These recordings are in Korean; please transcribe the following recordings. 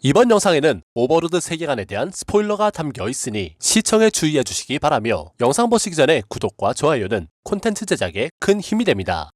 이번 영상에는 오버로드 세계관에 대한 스포일러가 담겨 있으니 시청에 주의해 주시기 바라며 영상 보시기 전에 구독과 좋아요는 콘텐츠 제작에 큰 힘이 됩니다.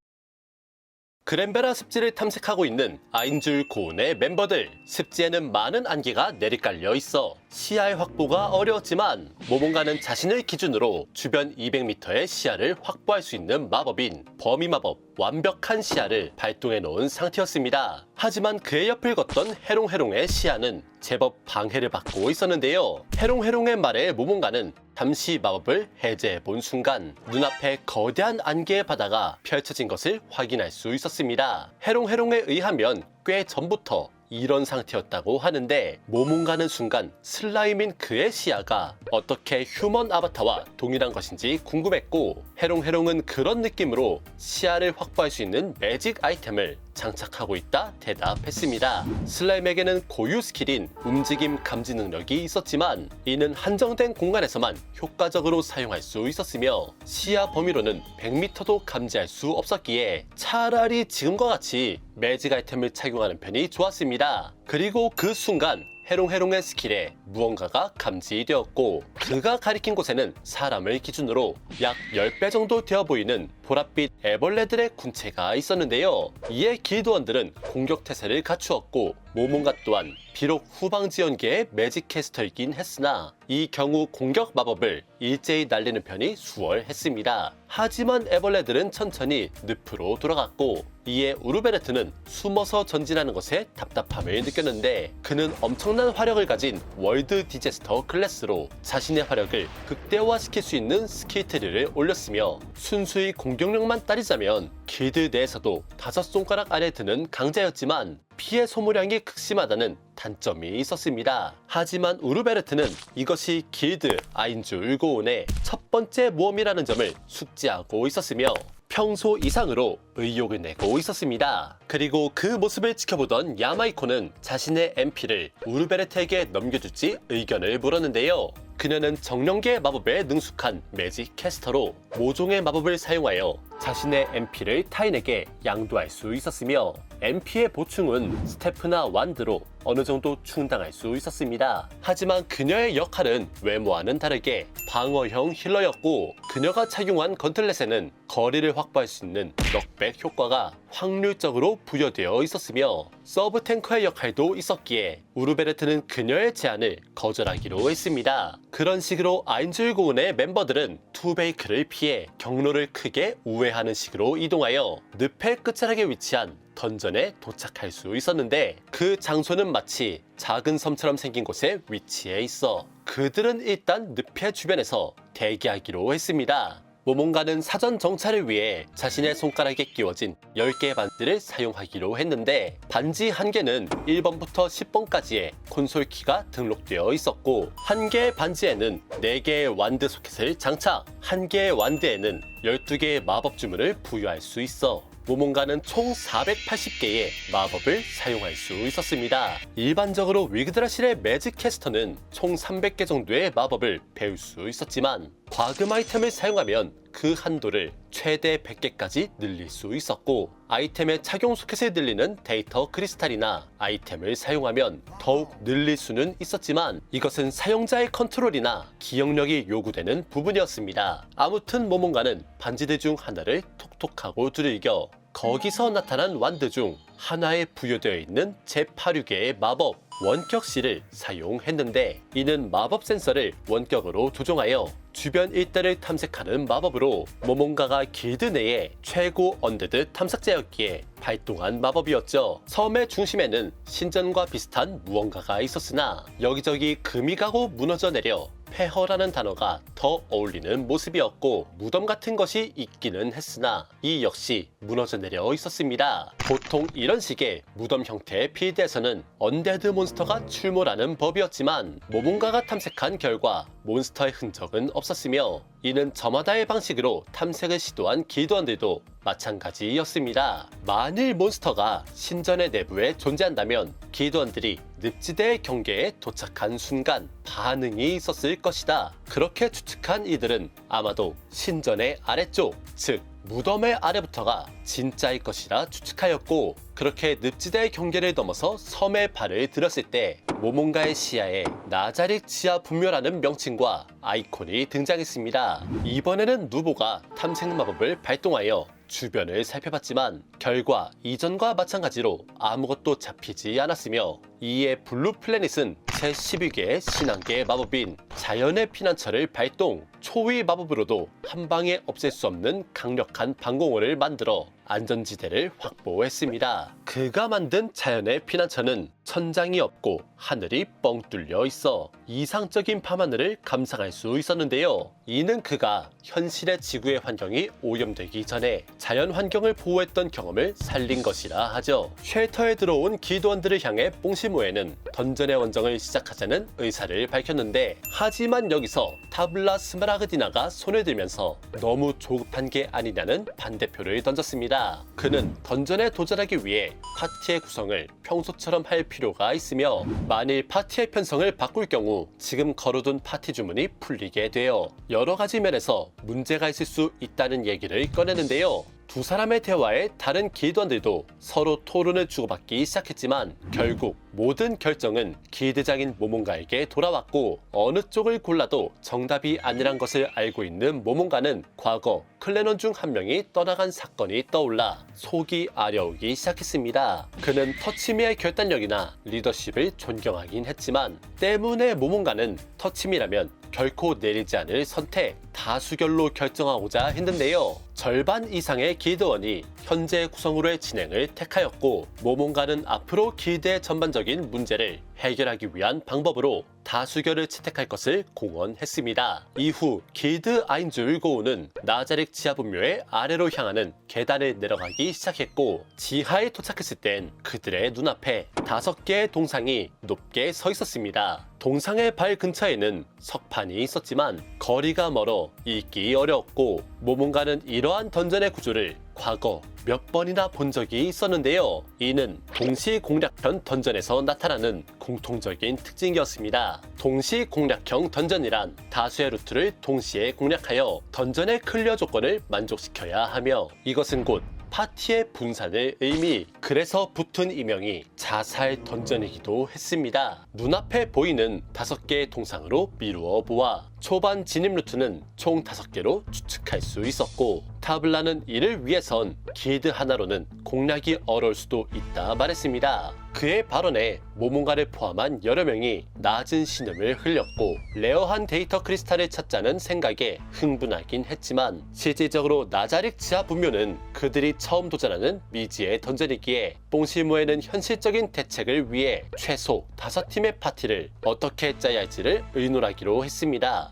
그랜베라 습지를 탐색하고 있는 아인줄 고운의 멤버들 습지에는 많은 안개가 내리깔려 있어 시야의 확보가 어려웠지만 모mon가는 자신을 기준으로 주변 200m의 시야를 확보할 수 있는 마법인 범위 마법 완벽한 시야를 발동해 놓은 상태였습니다. 하지만 그의 옆을 걷던 해롱해롱의 시야는 제법 방해를 받고 있었는데요. 해롱해롱의 말에 모mon가는 잠시 마법을 해제해 본 순간 눈앞에 거대한 안개의 바다가 펼쳐진 것을 확인할 수 있었습니다. 해롱해롱에 의하면 꽤 전부터 이런 상태였다고 하는데 모몬가는 순간 슬라임인 그의 시야가 어떻게 휴먼 아바타와 동일한 것인지 궁금했고 해롱해롱은 그런 느낌으로 시야를 확보할 수 있는 매직 아이템을 장착하고 있다 대답했습니다. 슬라임에게는 고유 스킬인 움직임 감지 능력이 있었지만 이는 한정된 공간에서만 효과적으로 사용할 수 있었으며 시야 범위로는 100m도 감지할 수 없었기에 차라리 지금과 같이 매직 아이템을 착용하는 편이 좋았습니다. 그리고 그 순간 해롱해롱의 스킬에 무언가가 감지되었고 그가 가리킨 곳에는 사람을 기준으로 약 10배 정도 되어 보이는 보랏빛 애벌레들의 군체가 있었는데요. 이에 길드원들은 공격 태세를 갖추었고 모몬가 또한 비록 후방 지연계의 매직 캐스터이긴 했으나 이 경우 공격 마법을 일제히 날리는 편이 수월했습니다. 하지만 애벌레들은 천천히 늪으로 돌아갔고 이에 우르베르트는 숨어서 전진하는 것에 답답함을 느꼈는데 그는 엄청난 화력을 가진 월드 디제스터 클래스로 자신의 화력을 극대화시킬 수 있는 스킬 트리를 올렸으며 순수히 공격력만 따지자면 길드 내에서도 다섯 손가락 안에 드는 강자였지만 피해 소모량이 극심하다는 단점이 있었습니다. 하지만 우르베르트는 이것이 길드 아인줄 고운의 첫 번째 모험이라는 점을 숙지하고 있었으며 평소 이상으로 의욕을 내고 있었습니다. 그리고 그 모습을 지켜보던 야마이코는 자신의 MP를 우르베르트에게 넘겨줄지 의견을 물었는데요. 그녀는 정령계 마법에 능숙한 매직 캐스터로 모종의 마법을 사용하여 자신의 MP를 타인에게 양도할 수 있었으며 MP의 보충은 스태프나 완드로 어느 정도 충당할 수 있었습니다. 하지만 그녀의 역할은 외모와는 다르게 방어형 힐러였고 그녀가 착용한 건틀렛에는 거리를 확보할 수 있는 넉백 효과가 확률적으로 부여되어 있었으며 서브 탱커의 역할도 있었기에 우르베르트는 그녀의 제안을 거절하기로 했습니다. 그런 식으로 아인줄 고운의 멤버들은 투베이크를 피해 경로를 크게 우회 하는 식으로 이동하여 늪의 끝자락에 위치한 던전에 도착할 수 있었는데 그 장소는 마치 작은 섬처럼 생긴 곳에 위치해 있어 그들은 일단 늪의 주변에서 대기하기로 했습니다. 모몬가는 사전 정찰을 위해 자신의 손가락에 끼워진 10개의 반지를 사용하기로 했는데 반지 한 개는 1번부터 10번까지의 콘솔 키가 등록되어 있었고 한 개의 반지에는 4개의 완드 소켓을 장착, 한 개의 완드에는 12개의 마법 주문을 부여할 수 있어 모몬가는 총 480개의 마법을 사용할 수 있었습니다. 일반적으로 위그드라실의 매직 캐스터는 총 300개 정도의 마법을 배울 수 있었지만 과금 아이템을 사용하면 그 한도를 최대 100개까지 늘릴 수 있었고 아이템의 착용 소켓을 늘리는 데이터 크리스탈이나 아이템을 사용하면 더욱 늘릴 수는 있었지만 이것은 사용자의 컨트롤이나 기억력이 요구되는 부분이었습니다. 아무튼 모몬가는 반지들 중 하나를 톡톡하고 두들겨 거기서 나타난 완드 중 하나에 부여되어 있는 제8유계의 마법 원격 C를 사용했는데 이는 마법 센서를 원격으로 조종하여 주변 일대를 탐색하는 마법으로 모몬가가 길드 내의 최고 언데드 탐색자였기에 발동한 마법이었죠. 섬의 중심에는 신전과 비슷한 무언가가 있었으나 여기저기 금이 가고 무너져 내려 폐허라는 단어가 더 어울리는 모습이었고 무덤 같은 것이 있기는 했으나 이 역시 무너져 내려 있었습니다. 보통 이런 식의 무덤 형태의 필드에서는 언데드 몬스터 가 출몰하는 법이었지만 모몬가가 탐색한 결과 몬스터의 흔적은 없었으며 이는 저마다의 방식으로 탐색을 시도한 길드원들도 마찬가지였습니다. 만일 몬스터가 신전의 내부에 존재한다면 길드원들이 늪지대의 경계에 도착한 순간 반응이 있었을 것이다. 그렇게 추측한 이들은 아마도 신전의 아래쪽, 즉 무덤의 아래부터가 진짜일 것이라 추측하였고 그렇게 늪지대의 경계를 넘어서 섬에 발을 들였을 때 모몬가의 시야에 나자릭 지하 분묘라는 명칭과 아이콘이 등장했습니다. 이번에는 누보가 탐색 마법을 발동하여 주변을 살펴봤지만 결과 이전과 마찬가지로 아무것도 잡히지 않았으며 이에 블루 플래닛은 제12개의 신앙계의 마법인 자연의 피난처를 발동 초위 마법으로도 한 방에 없앨 수 없는 강력한 방공호를 만들어 안전지대를 확보했습니다. 그가 만든 자연의 피난처는 천장이 없고 하늘이 뻥 뚫려 있어 이상적인 밤하늘을 감상할 수 있었는데요. 이는 그가 현실의 지구의 환경이 오염되기 전에 자연 환경을 보호했던 경험을 살린 것이라 하죠. 쉘터에 들어온 기도원들을 향해 뽕시모에는 던전의 원정을 시작하자는 의사를 밝혔는데 하지만 여기서 타블라 스마라그디나가 손을 들면서 너무 조급한 게 아니냐는 반대표를 던졌습니다. 그는 던전에 도전하기 위해 파티의 구성을 평소처럼 할 필요가 있으며 만일 파티의 편성을 바꿀 경우 지금 걸어둔 파티 주문이 풀리게 되어 여러 가지 면에서 문제가 있을 수 있다는 얘기를 꺼내는데요. 두 사람의 대화에 다른 기도원들도 서로 토론을 주고받기 시작했지만 결국 모든 결정은 기대장인 모몬가에게 돌아왔고 어느 쪽을 골라도 정답이 아니란 것을 알고 있는 모몬가는 과거 클레논 중한 명이 떠나간 사건이 떠올라 속이 아려오기 시작했습니다. 그는 터치미의 결단력이나 리더십을 존경하긴 했지만 때문에 모몬가는 터치미라면 결코 내리지 않을 선택, 다수결로 결정하고자 했는데요. 절반 이상의 기드원이 현재 구성으로의 진행을 택하였고 모몬가는 앞으로 기드의 전반적인 문제를 해결하기 위한 방법으로 다수결을 채택할 것을 공언했습니다. 이후 기드 아인줄 고우는 나자릭 지하 분묘의 아래로 향하는 계단을 내려가기 시작했고 지하에 도착했을 땐 그들의 눈앞에 다섯 개의 동상이 높게 서 있었습니다. 동상의 발 근처에는 석판이 있었지만 거리가 멀어 읽기 어려웠고 모몬가는 이러한 던전의 구조를 과거 몇 번이나 본 적이 있었는데요. 이는 동시 공략형 던전에서 나타나는 공통적인 특징이었습니다. 동시 공략형 던전이란 다수의 루트를 동시에 공략하여 던전의 클리어 조건을 만족시켜야 하며 이것은 곧 파티의 분산을 의미 그래서 붙은 이명이 자살 던전이기도 했습니다. 눈앞에 보이는 다섯 개의 동상으로 미루어 보아 초반 진입 루트는 총 다섯 개로 추측할 수 있었고 타블라는 이를 위해선 기드 하나로는 공략이 어려울 수도 있다 말했습니다. 그의 발언에 모몬가를 포함한 여러 명이 낮은 신음을 흘렸고 레어한 데이터 크리스탈을 찾자는 생각에 흥분하긴 했지만 실질적으로 나자릭 지하 분묘는 그들이 처음 도전하는 미지의 던전이기에 뽕시모에는 현실적인 대책을 위해 최소 5팀의 파티를 어떻게 짜야 할지를 의논하기로 했습니다.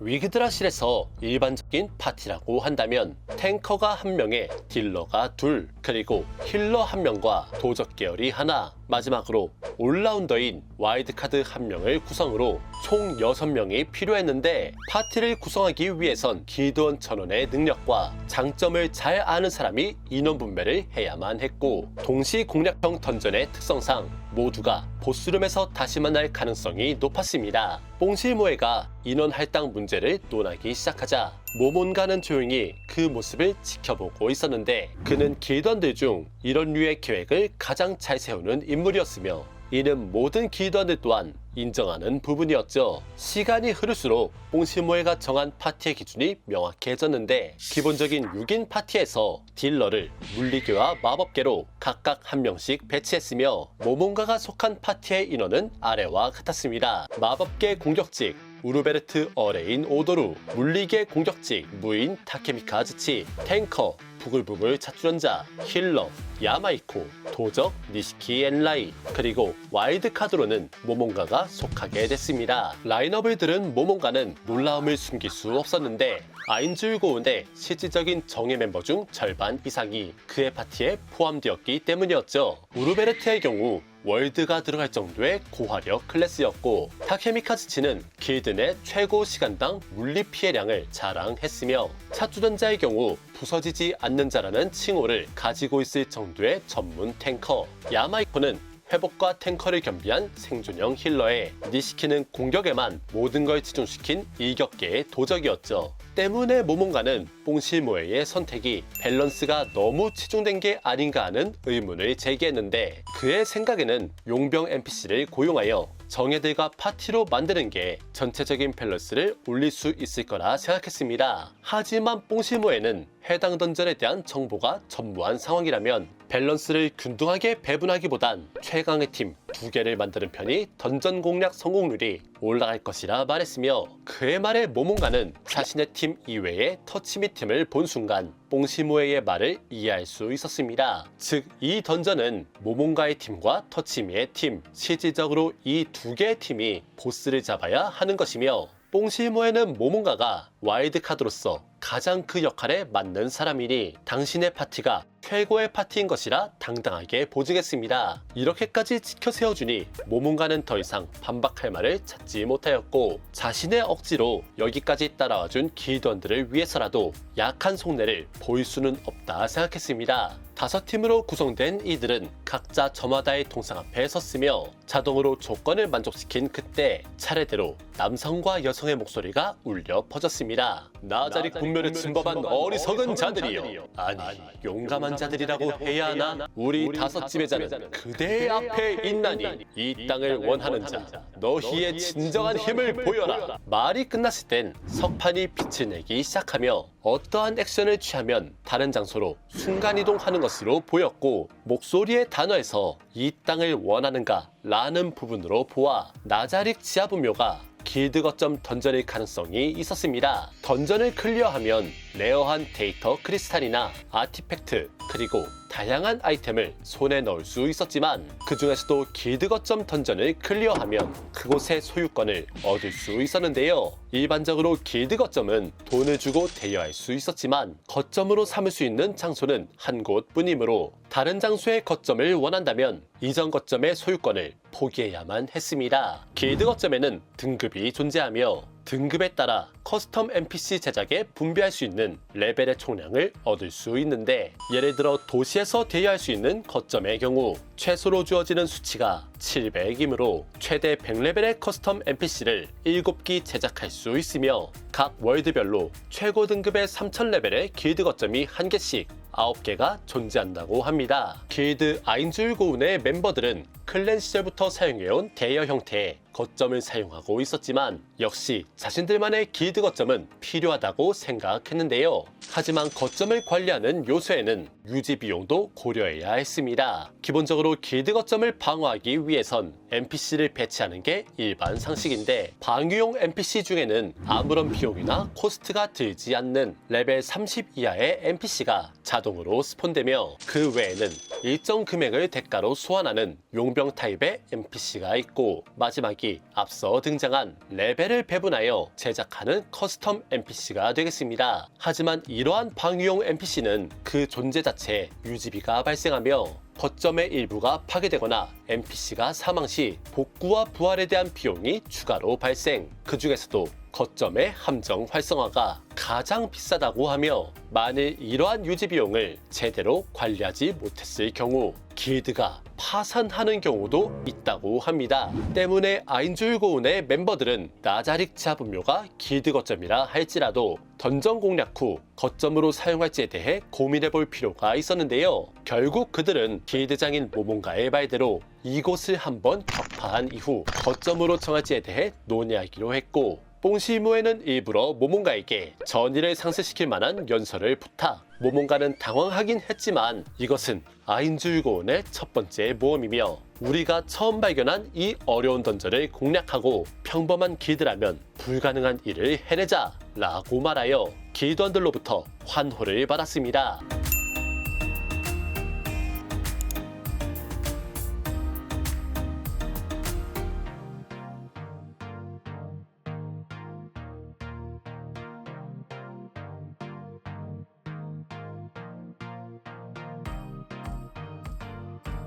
위그드라실에서 일반적인 파티라고 한다면 탱커가 한 명에 딜러가 둘 그리고 힐러 한 명과 도적 계열이 하나 마지막으로 올라운더인 와이드카드 한 명을 구성으로 총 6명이 필요했는데 파티를 구성하기 위해선 기도원 전원의 능력과 장점을 잘 아는 사람이 인원 분배를 해야만 했고 동시 공략형 던전의 특성상 모두가 보스룸에서 다시 만날 가능성이 높았습니다. 뽕실모에가 인원 할당 문제 를 논하기 시작하자 모몬가는 조용히 그 모습을 지켜보고 있었는데 그는 기던들 중 이런 류의 계획을 가장 잘 세우는 인물이었으며 이는 모든 기던들 또한 인정하는 부분이었죠. 시간이 흐를수록 뽕시모에가 정한 파티의 기준이 명확해졌는데 기본적인 6인 파티에서 딜러를 물리계와 마법계로 각각 한 명씩 배치했으며 모몬가가 속한 파티의 인원은 아래와 같았습니다. 마법계 공격직 우르베르트 어레인 오도루, 물리계 공격직 무인 타케미카 즈치, 탱커 부글부글 차출연자, 힐러, 야마이코, 도적, 니시키 엔라이, 그리고 와일드카드로는 모몬가가 속하게 됐습니다. 라인업을 들은 모몬가는 놀라움을 숨길 수 없었는데 아인줄 고운의 실질적인 정예 멤버 중 절반 이상이 그의 파티에 포함되었기 때문이었죠. 우르베르트의 경우 월드가 들어갈 정도의 고화력 클래스였고 타케미카즈치는 길드 내 최고 시간당 물리 피해량을 자랑했으며 차주전자의 경우 부서지지 않는 자라는 칭호를 가지고 있을 정도의 전문 탱커 야마이코는 회복과 탱커를 겸비한 생존형 힐러에 니시키는 공격에만 모든 걸 치중시킨 일격계의 도적이었죠. 때문에 모몬가는 뽕실모에의 선택이 밸런스가 너무 치중된 게 아닌가 하는 의문을 제기했는데 그의 생각에는 용병 NPC를 고용하여 정예들과 파티로 만드는 게 전체적인 밸런스를 올릴 수 있을 거라 생각했습니다. 하지만 뽕실모에는 해당 던전에 대한 정보가 전무한 상황이라면 밸런스를 균등하게 배분하기보단 최강의 팀 두 개를 만드는 편이 던전 공략 성공률이 올라갈 것이라 말했으며 그의 말에 모몬가는 자신의 팀 이외의 터치미 팀을 본 순간 뽕시모에의 말을 이해할 수 있었습니다. 즉, 이 던전은 모몬가의 팀과 터치미의 팀, 실질적으로 이 두 개의 팀이 보스를 잡아야 하는 것이며 뽕실모에는 모몬가가 와일드카드로서 가장 그 역할에 맞는 사람이니 당신의 파티가 최고의 파티인 것이라 당당하게 보증했습니다. 이렇게까지 지켜 세워주니 모몬가는 더 이상 반박할 말을 찾지 못하였고 자신의 억지로 여기까지 따라와준 길드원들을 위해서라도 약한 속내를 보일 수는 없다 생각했습니다. 다섯 팀으로 구성된 이들은 각자 저마다의 동상 앞에 섰으며 자동으로 조건을 만족시킨 그때 차례대로 남성과 여성의 목소리가 울려 퍼졌습니다. 나자리 군멸을 침범한 어리석은 자들이여. 아니, 용감한 자들이라고 해야 하나? 우리 다섯 집의 자는 그대 앞에 있나니 이 땅을 원하는 자, 너희의 진정한 힘을 보여라. 말이 끝났을 땐 석판이 빛을 내기 시작하며 어떠한 액션을 취하면 다른 장소로 순간 이동하는 것으로 보였고 목소리의 단어에서 이 땅을 원하는가 라는 부분으로 보아 나자릭 지하분묘가 길드 거점 던전일 가능성이 있었습니다. 던전을 클리어하면 레어한 데이터 크리스탈이나 아티팩트 그리고 다양한 아이템을 손에 넣을 수 있었지만 그 중에서도 길드 거점 던전을 클리어하면 그곳의 소유권을 얻을 수 있었는데요. 일반적으로 길드 거점은 돈을 주고 대여할 수 있었지만 거점으로 삼을 수 있는 장소는 한 곳뿐이므로 다른 장소의 거점을 원한다면 이전 거점의 소유권을 포기해야만 했습니다. 길드 거점에는 등급이 존재하며 등급에 따라 커스텀 NPC 제작에 분배할 수 있는 레벨의 총량을 얻을 수 있는데 예를 들어 도시에서 대여할 수 있는 거점의 경우 최소로 주어지는 수치가 700이므로 최대 100레벨의 커스텀 NPC를 7기 제작할 수 있으며 각 월드별로 최고 등급의 3000레벨의 길드 거점이 한 개씩 9개가 존재한다고 합니다. 길드 아인줄 고운의 멤버들은 클랜 시절부터 사용해온 대여 형태의 거점을 사용하고 있었지만 역시 자신들만의 길드 거점은 필요하다고 생각했는데요. 하지만 거점을 관리하는 요소에는 유지 비용도 고려해야 했습니다. 기본적으로 길드 거점을 방어하기 위해선 NPC를 배치하는 게 일반 상식인데 방위용 NPC 중에는 아무런 비용이나 코스트가 들지 않는 레벨 30 이하의 NPC가 자동으로 스폰되며 그 외에는 일정 금액을 대가로 소환하는 용병 타입의 NPC가 있고 마지막이 앞서 등장한 레벨을 배분하여 제작하는 커스텀 NPC가 되겠습니다. 하지만 이러한 방위용 NPC는 그 존재 자체에 유지비가 발생하며 거점의 일부가 파괴되거나 NPC가 사망 시 복구와 부활에 대한 비용이 추가로 발생. 그 중에서도 거점의 함정 활성화가 가장 비싸다고 하며 만일 이러한 유지 비용을 제대로 관리하지 못했을 경우 길드가 파산하는 경우도 있다고 합니다. 때문에 아인줄고운의 멤버들은 나자릭 지하분묘가 길드 거점이라 할지라도 던전 공략 후 거점으로 사용할지에 대해 고민해 볼 필요가 있었는데요. 결국 그들은 길드장인 모몬가의 말대로 이곳을 한번 격파한 이후 거점으로 정할지에 대해 논의하기로 했고 뽕시모에는 일부러 모몬가에게 전의를 상쇄시킬 만한 연설을 부탁. 모몬가는 당황하긴 했지만 이것은 아인줄고온의 첫 번째 모험이며 우리가 처음 발견한 이 어려운 던전을 공략하고 평범한 길드라면 불가능한 일을 해내자 라고 말하여 길드원들로부터 환호를 받았습니다.